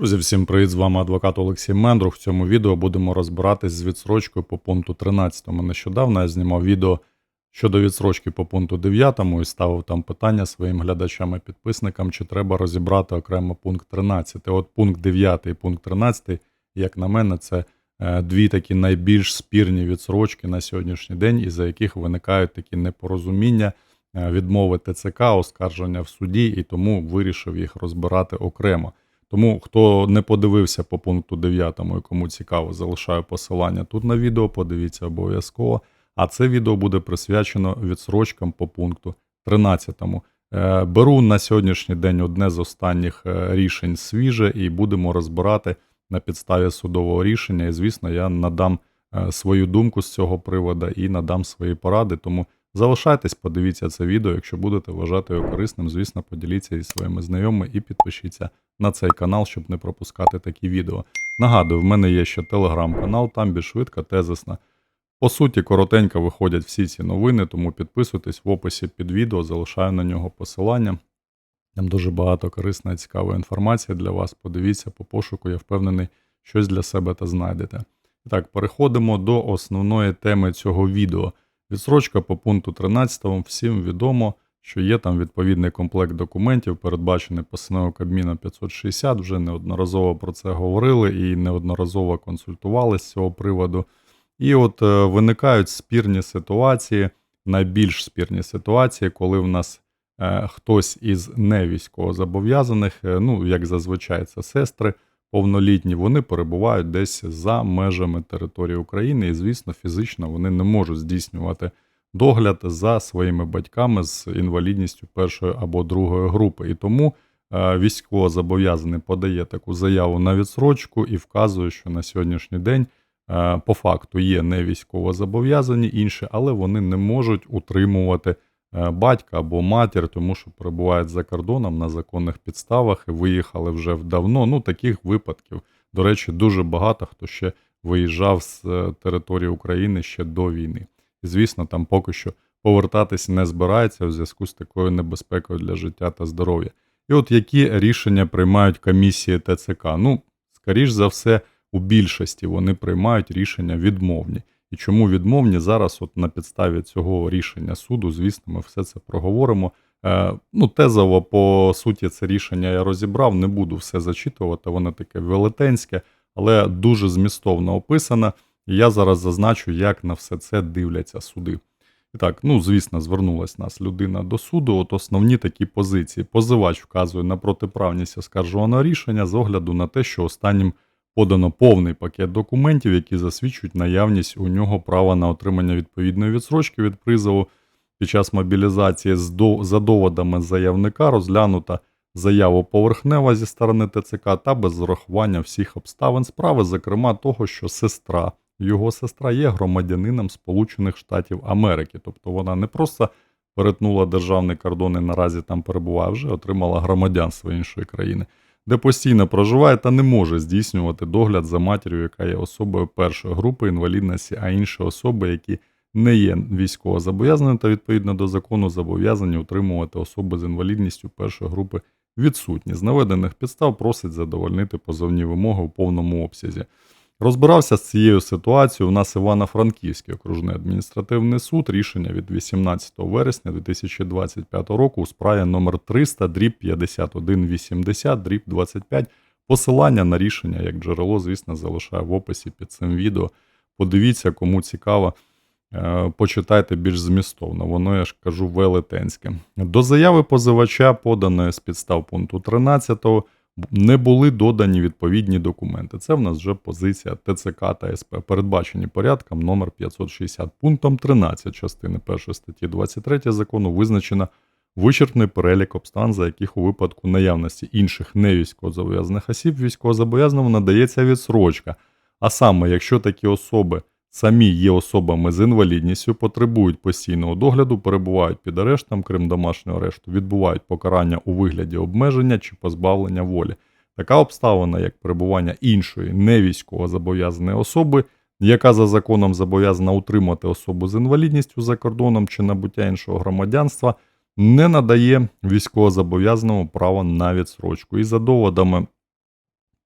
Друзі, всім привіт! З вами адвокат Олексій Мендрух. В цьому відео будемо розбиратись з відсрочкою по пункту 13. Нещодавно я знімав відео щодо відсрочки по пункту 9 і ставив там питання своїм глядачам і підписникам, чи треба розібрати окремо пункт 13. От пункт 9 і пункт 13, як на мене, це е, дві такі найбільш спірні відсрочки на сьогоднішній день, із за яких виникають такі непорозуміння, е, відмови ТЦК, оскарження в суді, і тому вирішив їх розбирати окремо. Тому хто не подивився по пункту 9 і кому цікаво, залишаю посилання тут на відео, подивіться обов'язково. А це відео буде присвячено відсрочкам по пункту 13. Е, Беру на сьогоднішній день одне з останніх е, рішень свіже і будемо розбирати на підставі судового рішення. І, звісно, я надам е, свою думку з цього приводу і надам свої поради. Тому залишайтесь, подивіться це відео. Якщо будете вважати його корисним, звісно, поділіться із своїми знайомими і підпишіться на цей канал, щоб не пропускати такі відео. Нагадую, в мене є ще телеграм-канал, там більш швидко, тезисно. По суті, коротенько виходять всі ці новини, тому підписуйтесь в описі під відео, залишаю на нього посилання. Там дуже багато корисної цікавої інформації для вас. Подивіться по пошуку, я впевнений, щось для себе та знайдете. Так, переходимо до основної теми цього відео. Відсрочка по пункту 13 всім відомо, що є там відповідний комплект документів, передбачений постановою Кабміна 560. Вже неодноразово про це говорили і неодноразово консультували з цього приводу. І от е, виникають спірні ситуації, найбільш спірні ситуації, коли в нас е, хтось із невійськовозобов'язаних, е, ну як зазвичай, це сестри повнолітні, вони перебувають десь за межами території України, і, звісно, фізично вони не можуть здійснювати догляд за своїми батьками з інвалідністю першої або другої групи. І тому е, військовозобов'язаний подає таку заяву на відсрочку і вказує, що на сьогоднішній день. Е, По факту є не військовозобов'язані інші, але вони не можуть утримувати батька або матір, тому що перебувають за кордоном на законних підставах і виїхали вже давно. Ну, таких випадків, до речі, дуже багато хто ще виїжджав з е, території України ще до війни. І, звісно, там поки що повертатись не збирається у зв'язку з такою небезпекою для життя та здоров'я. І от які рішення приймають комісії ТЦК? Ну, скоріш за все, у більшості вони приймають рішення відмовні. І чому відмовні зараз, от на підставі цього рішення суду, звісно, ми все це проговоримо. Е, ну, тезово, по суті, це рішення я розібрав, не буду все зачитувати, воно таке велетенське, але дуже змістовно описано. І я зараз зазначу, як на все це дивляться суди. І так, ну звісно, звернулась нас людина до суду. От основні такі позиції. Позивач вказує на протиправність оскаржуваного рішення з огляду на те, що останнім подано повний пакет документів, які засвідчують наявність у нього права на отримання відповідної відсрочки від призову. Під час мобілізації за доводами заявника розглянута заяву поверхнева зі сторони ТЦК та без зарахування всіх обставин справи, зокрема того, що сестра, його сестра є громадянином Сполучених Штатів Америки, тобто вона не просто перетнула державний кордон і наразі там перебуває, вже отримала громадянство іншої країни де постійно проживає та не може здійснювати догляд за матір'ю, яка є особою першої групи інвалідності, а інші особи, які не є військовозобов'язаними та відповідно до закону зобов'язані утримувати особи з інвалідністю першої групи відсутні. З наведених підстав просить задовольнити позовні вимоги у повному обсязі. Розбирався з цією ситуацією у нас Івано-Франківський окружний адміністративний суд. Рішення від 18 вересня 2025 року у справі номер 300 дріб 5180 дріб 25. Посилання на рішення як джерело, звісно, залишаю в описі під цим відео. Подивіться, кому цікаво. Е, почитайте більш змістовно, воно я ж кажу велетенське. До заяви позивача, поданої з підстав пункту 13 не були додані відповідні документи. Це в нас вже позиція ТЦК та СП, передбачені порядком номер 560 Пунктом 13 частини 1 статті 23 закону визначено вичерпний перелік обстан, за яких у випадку наявності інших невійськовозобов'язаних осіб військовозобов'язаному надається відсрочка. А саме, якщо такі особи самі є особами з інвалідністю, потребують постійного догляду, перебувають під арештом, крім домашнього арешту, відбувають покарання у вигляді обмеження чи позбавлення волі. Така обставина, як перебування іншої невійськово зобов'язаної особи, яка за законом зобов'язана утримати особу з інвалідністю за кордоном чи набуття іншого громадянства, не надає військовозобов'язаному право на відсрочку. І за доводами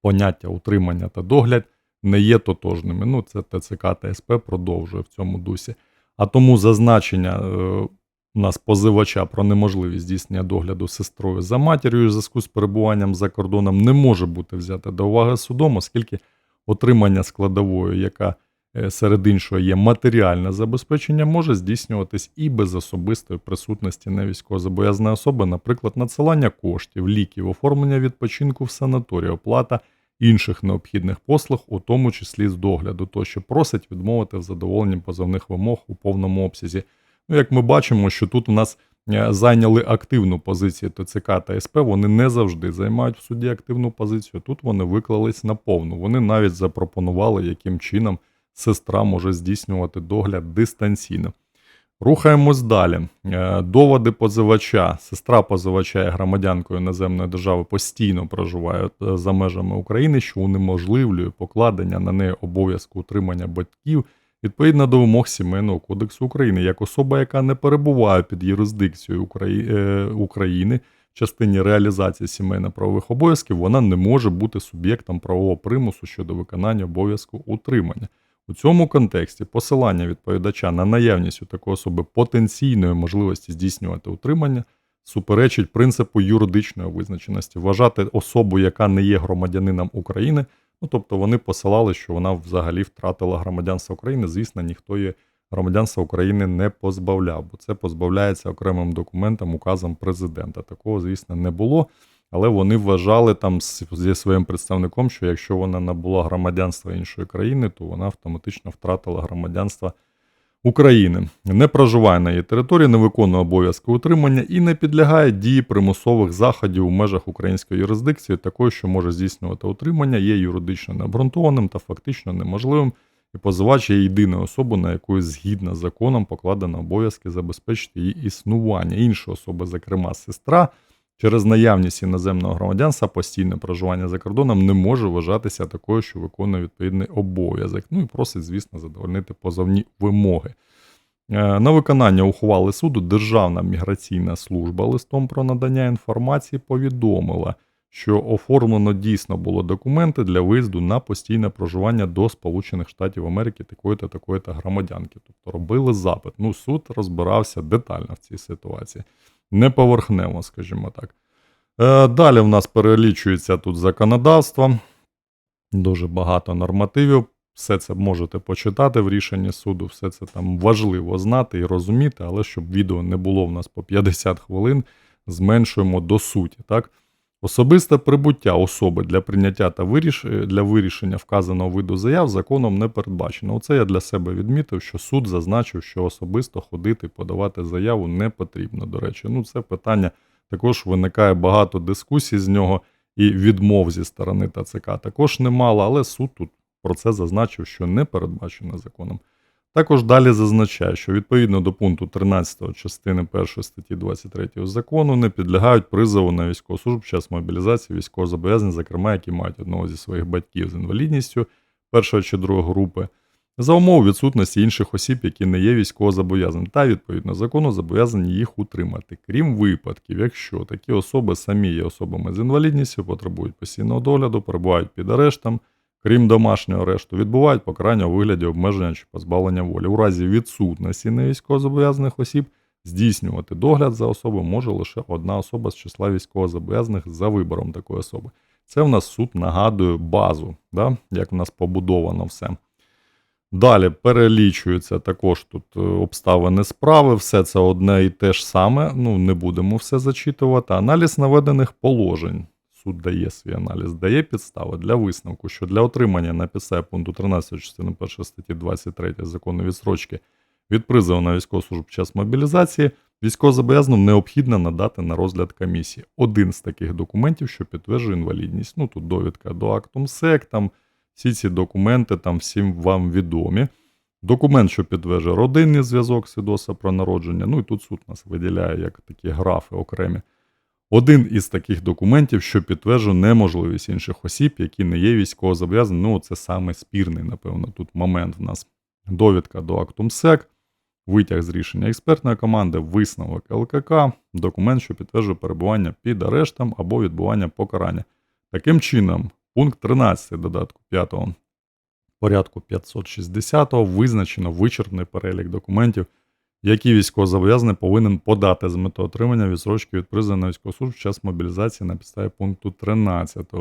поняття утримання та догляд не є тотожними. Ну, це ТЦК та СП продовжує в цьому дусі. А тому зазначення е, у нас позивача про неможливість здійснення догляду сестрою за матір'ю у зв'язку з перебуванням за кордоном не може бути взяте до уваги судом, оскільки отримання складовою, яка е, серед іншого є матеріальне забезпечення, може здійснюватись і без особистої присутності невійськовозобов'язаної особи, наприклад, надсилання коштів, ліків, оформлення відпочинку в санаторії, оплата інших необхідних послуг, у тому числі з догляду, тощо просить відмовити в задоволенні позовних вимог у повному обсязі. Ну, як ми бачимо, що тут у нас е, зайняли активну позицію ТЦК та СП, вони не завжди займають в суді активну позицію. Тут вони виклались на повну. Вони навіть запропонували, яким чином сестра може здійснювати догляд дистанційно. Рухаємось далі. Е, Доводи позивача. Сестра позивача є громадянкою іноземної держави постійно проживає е, за межами України, що унеможливлює покладення на неї обов'язку утримання батьків відповідно до вимог Сімейного кодексу України, як особа, яка не перебуває під юрисдикцією е, України в частині реалізації сімейно-правових обов'язків, вона не може бути суб'єктом правового примусу щодо виконання обов'язку утримання. У цьому контексті посилання відповідача на наявність у такої особи потенційної можливості здійснювати утримання суперечить принципу юридичної визначеності, вважати особу, яка не є громадянином України. Ну тобто вони посилали, що вона взагалі втратила громадянство України. Звісно, ніхто її громадянства України не позбавляв, бо це позбавляється окремим документом, указом президента. Такого, звісно, не було. Але вони вважали там зі своїм представником, що якщо вона набула громадянства іншої країни, то вона автоматично втратила громадянство України, не проживає на її території, не виконує обов'язки утримання і не підлягає дії примусових заходів у межах української юрисдикції, такої, що може здійснювати утримання, є юридично необґрунтованим та фактично неможливим. І позивач є єдиною особою, на яку згідно з законом покладено обов'язки забезпечити її існування. Інші особи, зокрема сестра, через наявність іноземного громадянства постійне проживання за кордоном не може вважатися такою, що виконує відповідний обов'язок. Ну і просить, звісно, задовольнити позовні вимоги. Е, На виконання ухвали суду Державна міграційна служба листом про надання інформації повідомила, що оформлено дійсно було документи для виїзду на постійне проживання до Сполучених Штатів Америки такої-то такої-то громадянки. Тобто робили запит. Ну, суд розбирався детально в цій ситуації, не поверхнево, скажімо так. Е, Далі в нас перелічується тут законодавство, дуже багато нормативів. Все це можете почитати в рішенні суду, все це там важливо знати і розуміти, але щоб відео не було в нас по 50 хвилин, зменшуємо до суті. Так? Особисте прибуття особи для прийняття та виріш... для вирішення вказаного виду заяв законом не передбачено. Оце я для себе відмітив, що суд зазначив, що особисто ходити подавати заяву не потрібно. До речі, ну це питання також виникає багато дискусій з нього і відмов зі сторони ТЦК також немало, але суд тут про це зазначив, що не передбачено законом. Також далі зазначає, що відповідно до пункту 13 частини 1 статті 23 закону не підлягають призову на військову службу під час мобілізації військовозобов'язані, зокрема, які мають одного зі своїх батьків з інвалідністю першої чи другої групи, за умов відсутності інших осіб, які не є військовозобов'язаними, та відповідно закону зобов'язані їх утримати, крім випадків, якщо такі особи самі є особами з інвалідністю, потребують постійного догляду, перебувають під арештом, крім домашнього арешту, відбувають покарання у вигляді обмеження чи позбавлення волі. У разі відсутності невійськовозобов'язаних осіб здійснювати догляд за особою може лише одна особа з числа військовозобов'язаних за вибором такої особи. Це в нас суд нагадує базу, да? як в нас побудовано все. Далі перелічуються також тут е, обставини справи, все це одне і те ж саме. Ну, не будемо все зачитувати. Аналіз наведених положень. Суд дає свій аналіз, дає підстави для висновку, що для отримання на підставі пункту 13 частини 1 статті 23 закону відсрочки від призову на військову службу під час мобілізації військовозобов'язаним необхідно надати на розгляд комісії один з таких документів, що підтверджує інвалідність. Ну тут довідка до акту МСЕК, там всі ці документи там всім вам відомі. Документ, що підтверджує родинний зв'язок свідоцтва про народження. Ну і тут суд нас виділяє як такі графи окремі. Один із таких документів, що підтверджує неможливість інших осіб, які не є військовозобов'язані. Ну, це саме спірний, напевно, тут момент в нас. Довідка до акту МСЕК, витяг з рішення експертної команди, висновок ЛКК, документ, що підтверджує перебування під арештом або відбування покарання. Таким чином, Пункт 13 додатку 5 порядку 560 визначено вичерпний перелік документів, які військовозобов'язаний повинен подати з метою отримання відсрочки від призову на військову службу в час мобілізації на підставі пункту 13.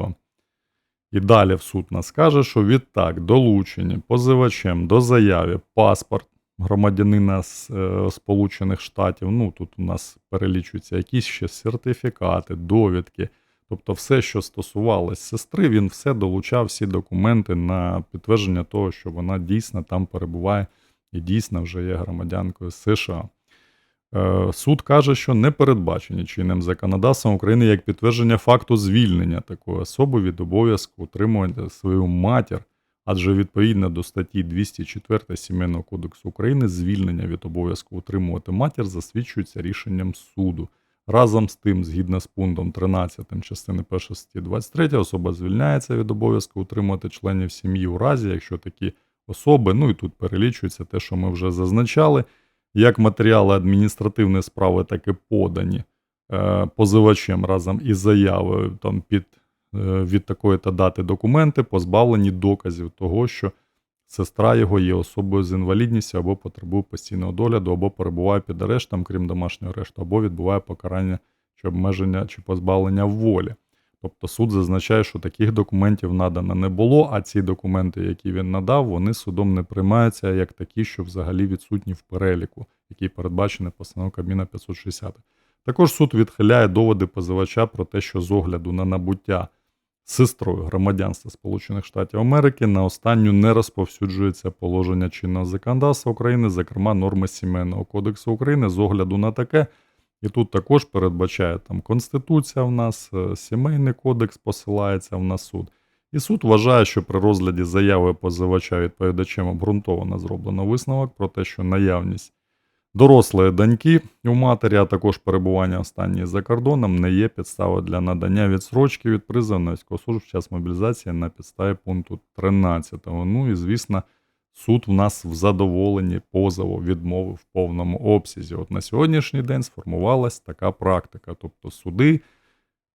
І далі в суд нас каже, що відтак долучені позивачем до заяви паспорт громадянина е, Сполучених Штатів. Ну тут у нас перелічуються якісь ще сертифікати, довідки. Тобто, все, що стосувалось сестри, він все долучав, всі документи на підтвердження того, що вона дійсно там перебуває і дійсно вже є громадянкою США. Е, Суд каже, що не передбачені чинним законодавством України як підтвердження факту звільнення такої особи від обов'язку утримувати свою матір, адже відповідно до статті 204 Сімейного кодексу України звільнення від обов'язку утримувати матір засвідчується рішенням суду. Разом з тим, згідно з пунктом 13 частини 1 статті 23, особа звільняється від обов'язку утримувати членів сім'ї у разі, якщо такі особи, ну і тут перелічується те, що ми вже зазначали, як матеріали адміністративної справи, так і подані е, позивачем разом із заявою там, під, е, від такої та дати документи, позбавлені доказів того, що сестра його є особою з інвалідністю або потребує постійного догляду, або перебуває під арештом, крім домашнього арешту, або відбуває покарання чи обмеження чи позбавлення волі. Тобто суд зазначає, що таких документів надано не було, а ці документи, які він надав, вони судом не приймаються як такі, що взагалі відсутні в переліку, який передбачений постановою Кабміна 560. Також суд відхиляє доводи позивача про те, що з огляду на набуття сестрою громадянства Сполучених Штатів Америки на останню не розповсюджується положення чинного законодавства України, зокрема норми Сімейного кодексу України з огляду на таке. І тут також передбачає там Конституція в нас, е, Сімейний кодекс посилається в нас суд. І суд вважає, що при розгляді заяви позивача відповідачем обґрунтовано зроблено висновок про те, що наявність дорослої доньки у матері, а також перебування останньої за кордоном не є підставою для надання відсрочки від призову на в час мобілізації на підставі пункту 13. Ну і звісно, суд в нас в задоволенні позову відмовив в повному обсязі. От на сьогоднішній день сформувалась така практика. Тобто суди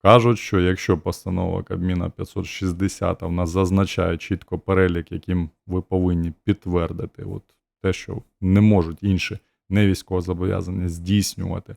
кажуть, що якщо постанова Кабміна 560 в нас зазначає чітко перелік, яким ви повинні підтвердити, от те, що не можуть інші не військовозобов'язані здійснювати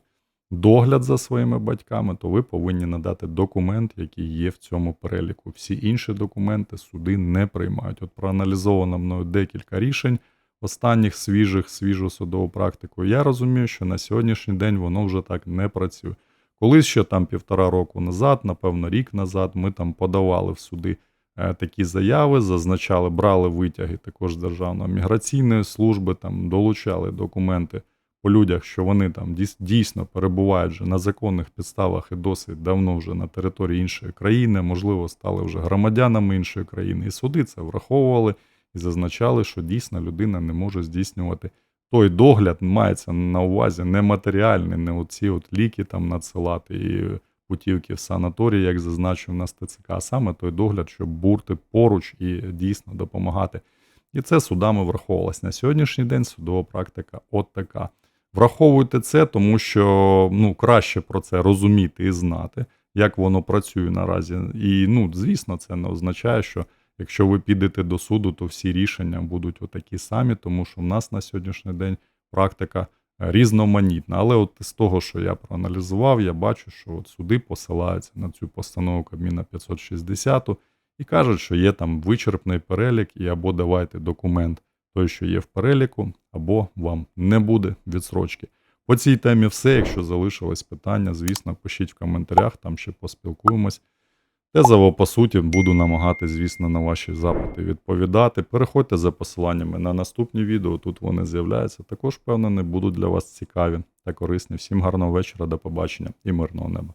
догляд за своїми батьками, то ви повинні надати документ, який є в цьому переліку. Всі інші документи суди не приймають. От проаналізовано мною декілька рішень останніх свіжих, свіжу судову практику. Я розумію, що на сьогоднішній день воно вже так не працює. Колись ще там півтора року назад, напевно, рік назад, ми там подавали в суди е, такі заяви, зазначали, брали витяги також з Державної міграційної служби, там долучали документи по людях, що вони там дійс- дійсно перебувають вже на законних підставах і досить давно вже на території іншої країни, можливо, стали вже громадянами іншої країни. І суди це враховували і зазначали, що дійсно людина не може здійснювати той догляд, мається на увазі не матеріальний, не оці от ліки там надсилати і путівки в санаторії, як зазначив на ТЦК, а саме той догляд, щоб бути поруч і дійсно допомагати. І це судами враховувалось. На сьогоднішній день судова практика от така. Враховуйте це, тому що ну, краще про це розуміти і знати, як воно працює наразі. І, ну, звісно, це не означає, що якщо ви підете до суду, то всі рішення будуть отакі самі, тому що в нас на сьогоднішній день практика е, різноманітна. Але от з того, що я проаналізував, я бачу, що от суди посилаються на цю постанову Кабміна 560 і кажуть, що є там вичерпний перелік, і або давайте документ той, що є в переліку, або вам не буде відсрочки. По цій темі все. Якщо залишилось питання, звісно, пишіть в коментарях, там ще поспілкуємось. Тезово, по суті, буду намагатись, звісно, на ваші запити відповідати. Переходьте за посиланнями на наступні відео, тут вони з'являються. Також, впевнений, будуть для вас цікаві та корисні. Всім гарного вечора, до побачення і мирного неба.